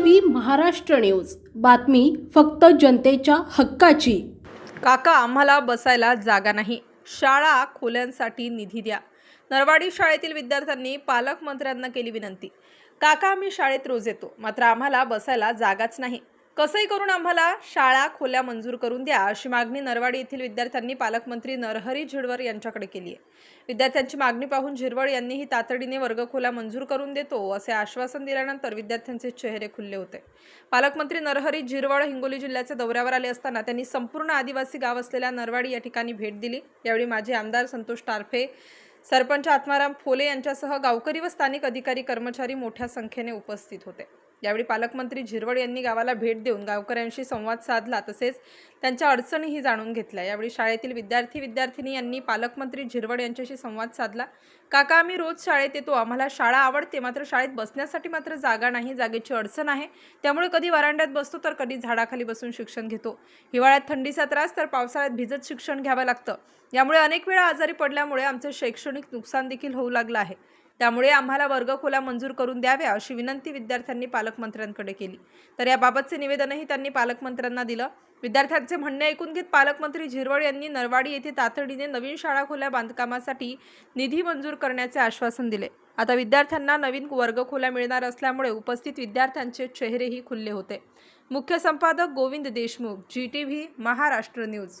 V Maharashtra news. बातमी फक्त जनतेच्या हक्काची. काका आम्हाला बसायला जागा नाही. शाळा खोल्यांसाठी निधी द्या. नरवाडी शाळेतील विद्यार्थ्यांनी पालकमंत्र्यांना केली विनंती. काका आम्ही शाळेत रोज येतो. मात्र आम्हाला बसायला जागाच नाही. कसंही करून आम्हाला शाळा खोल्या मंजूर करून द्या अशी मागणी नरवाडी येथील विद्यार्थ्यांनी पालकमंत्री नरहरी झिरवर यांच्याकडे केली आहे. विद्यार्थ्यांची मागणी पाहून झिरवळ यांनीही तातडीने वर्गखोल्या मंजूर करून देतो असे आश्वासन दिल्यानंतर विद्यार्थ्यांचे चेहरे खुलले होते. पालकमंत्री नरहरी झिरवळ हिंगोली जिल्ह्याच्या दौऱ्यावर आले असताना त्यांनी संपूर्ण आदिवासी गाव असलेल्या नरवाडी या ठिकाणी भेट दिली. यावेळी माजी आमदार संतोष टारफे सरपंच आत्माराम फोले यांच्यासह गावकरी व स्थानिक अधिकारी कर्मचारी मोठ्या संख्येने उपस्थित होते. यावेळी पालकमंत्री झिरवळ यांनी गावाला भेट देऊन गावकऱ्यांशी संवाद साधला तसेच त्यांच्या अडचणीही जाणून घेतल्या. यावेळी शाळेतील विद्यार्थी विद्यार्थिनी यांनी पालकमंत्री झिरवळ यांच्याशी संवाद साधला. काका आम्ही रोज शाळेत येतो. आम्हाला शाळा आवडते. मात्र शाळेत बसण्यासाठी मात्र जागा नाही. जागेची अडचण आहे. त्यामुळे कधी वरांड्यात बसतो तर कधी झाडाखाली बसून शिक्षण घेतो. हिवाळ्यात थंडीचा त्रास तर पावसाळ्यात भिजत शिक्षण घ्यावं लागतं. यामुळे अनेक वेळा आजारी पडल्यामुळे आमचं शैक्षणिक नुकसान देखील होऊ लागलं आहे. त्यामुळे आम्हाला वर्गखोला मंजूर करून द्याव्या अशी विनंती विद्यार्थ्यांनी पालकमंत्र्यांकडे केली. तर याबाबतचे निवेदनही त्यांनी पालकमंत्र्यांना दिलं. विद्यार्थ्यांचे म्हणणे ऐकून घेत पालकमंत्री झिरवळ यांनी नरवाडी येथे तातडीने नवीन शाळा खोल्या बांधकामासाठी निधी मंजूर करण्याचे आश्वासन दिले. आता विद्यार्थ्यांना नवीन वर्गखोल्या मिळणार असल्यामुळे उपस्थित विद्यार्थ्यांचे चेहरेही खुलले होते. मुख्य संपादक Govind Deshmukh ji T V Maharashtra news